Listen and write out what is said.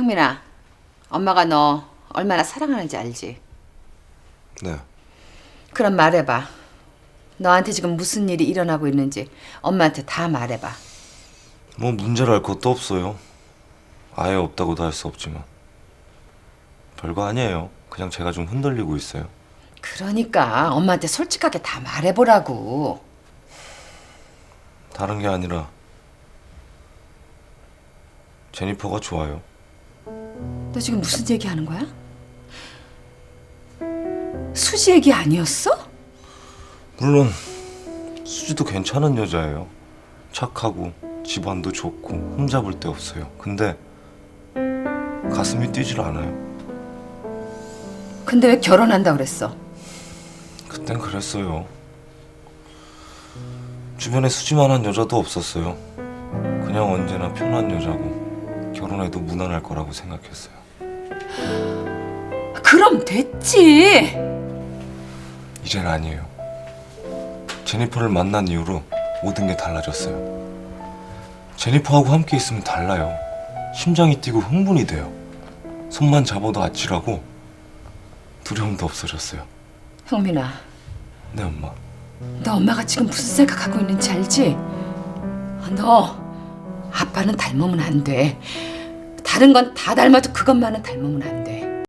형민아, 엄마가 너 얼마나 사랑하는지 알지? 네. 그럼 말해봐. 너한테 지금 무슨 일이 일어나고 있는지 엄마한테 다 말해봐. 뭐 문제를 알 것도 없어요. 아예 없다고도 할 수 없지만. 별거 아니에요. 그냥 제가 좀 흔들리고 있어요. 그러니까 엄마한테 솔직하게 다 말해보라고. 다른 게 아니라 제니퍼가 좋아요. 너 지금 무슨 얘기하는 거야? 수지 얘기 아니었어? 물론 수지도 괜찮은 여자예요. 착하고 집안도 좋고 흠잡을 데 없어요. 근데 가슴이 뛰질 않아요. 근데 왜 결혼한다 그랬어? 그땐 그랬어요. 주변에 수지만한 여자도 없었어요. 그냥 언제나 편한 여자고 결혼해도 무난할 거라고 생각했어요. 그럼 됐지. 이젠 아니에요. 제니퍼를 만난 이후로 모든 게 달라졌어요. 제니퍼하고 함께 있으면 달라요. 심장이 뛰고 흥분이 돼요. 손만 잡아도 아찔하고 두려움도 없어졌어요. 형민아, 네 엄마. 너 엄마가 지금 무슨 생각하고 있는지 알지? 너 아빠는 닮으면 안 돼. 다른 건 다 닮아도 그것만은 닮으면 안 돼.